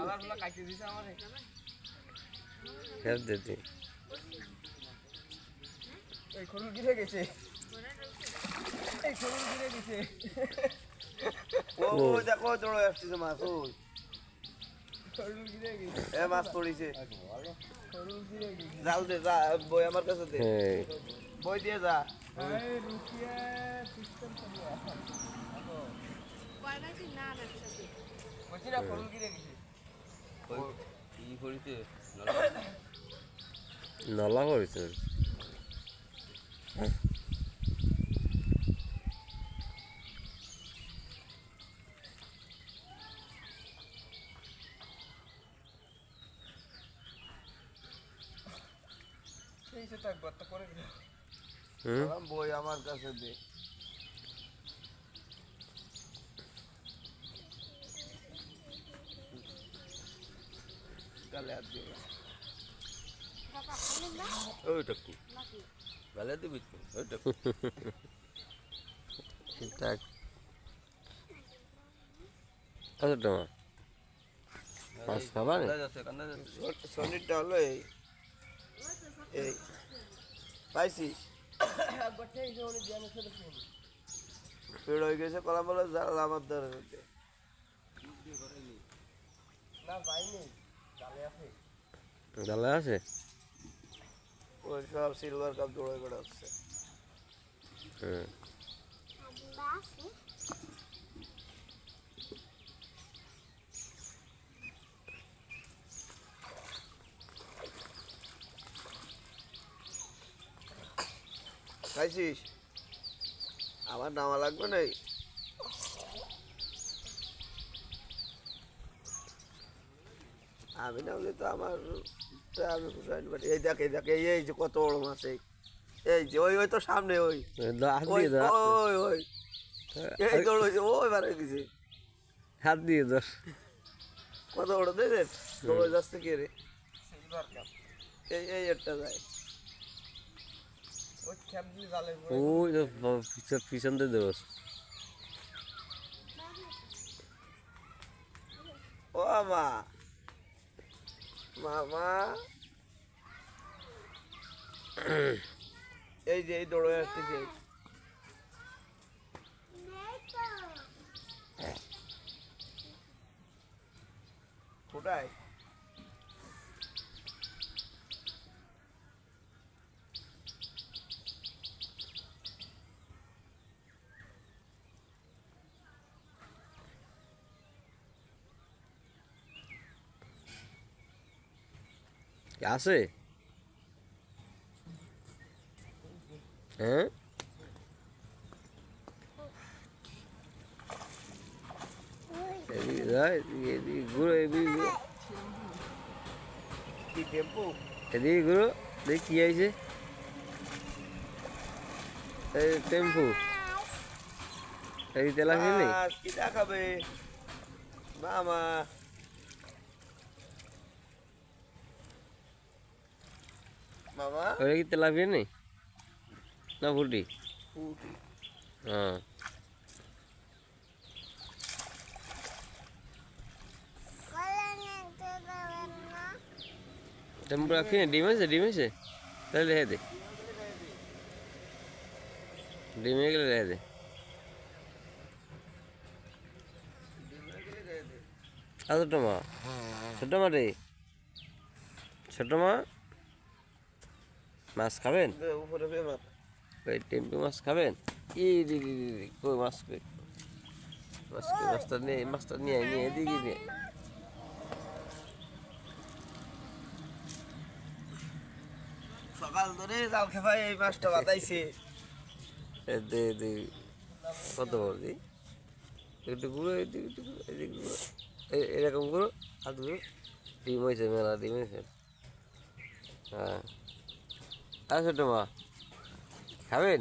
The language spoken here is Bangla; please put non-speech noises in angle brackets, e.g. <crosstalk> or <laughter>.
আবারগুলো কাটিয়ে দিছে আমারে ফেরত দিতে এই খরুল গিরে গেছে। এই খরুল গিরে গেছে। ও। ও দেখো দৌড়ে আসতেছে মাছ ওই। খরুল গিরে গেছে। এ মাছ পড়িছে খরুল গিরে গেছে। জাল দে যা বই আমার কাছে দে। বই দিয়ে যা। এই রুকিয়া সিস্টেম করব। বলছি না খরুল গিরে গেছে। নলা করেছে সেই সেটা একবার তো করে দিল বই আমার কাছে দে। হাত দিও না। ওইটাকু গালে দিবি ওইটাকু ঠিকঠাক আচ্ছা তোমার মাছ সনিরটা হলো এই এই পাইছিস? ফের হয়ে গেছে কলা বলে জাল আমার ধরে না যাইনি জালে আছে? ওই সব সিলভার কাপ দৌড়ে বেড়াচ্ছে হুম খাইছিস? আমার নামা লাগবে নাই? আমি নামলে তো আমার আমি এই দেখ এই দেখ এই এই যে কত বড় মাছ এই। এই যে ওই ওই তো সামনে ওই। ওই ওই ওই। এই দৌড় ওই দিছে হাত দিয়ে কত বড় দেখে দৌড়ে যাচ্ছে কে রে? এই এই একটা যায়। ওই খ্যাপ দিয়ে জালে ওই তো পিছন দিয়ে দেবো ও মা। মামা। <clears throat> এই যে এই দৌড়ে আসতেছে কোথায়? আছে হ্যাঁ এদিকে টেম্পু দেখি কি এই টেম্পু এই তেলা দেখাবে মামা মামা ওটা কি তেলাপিয়া নেই না পুটি হ্যাঁ। টেম্পু রাখি ডিম আছে ডিম আছে? তাহলে রেখে দে। ডিম হয়ে গেলে রেখে দে। ছোট মা? ছোট মা রে? ছোট মা? মাছ খাবেন? ওই টেম্পু মাছ খাবেন? ই দি কই মাছ কই? মাছ কই মাছটা নিয়ে মাছটা নিয়ে নিয়ে এদিকে নিয়ে সকাল ধরে জাল খেপাই এই মাছটা বাতাইছে এ দে দে কত বড় দি। একটু ঘুরো এদিকে একটু এদিকে এরকম ঘুরো হাত ঘুরো। ডিম হয়েছে মেলা ডিম হয়েছে হ্যাঁ। আর তোমা খাবেন?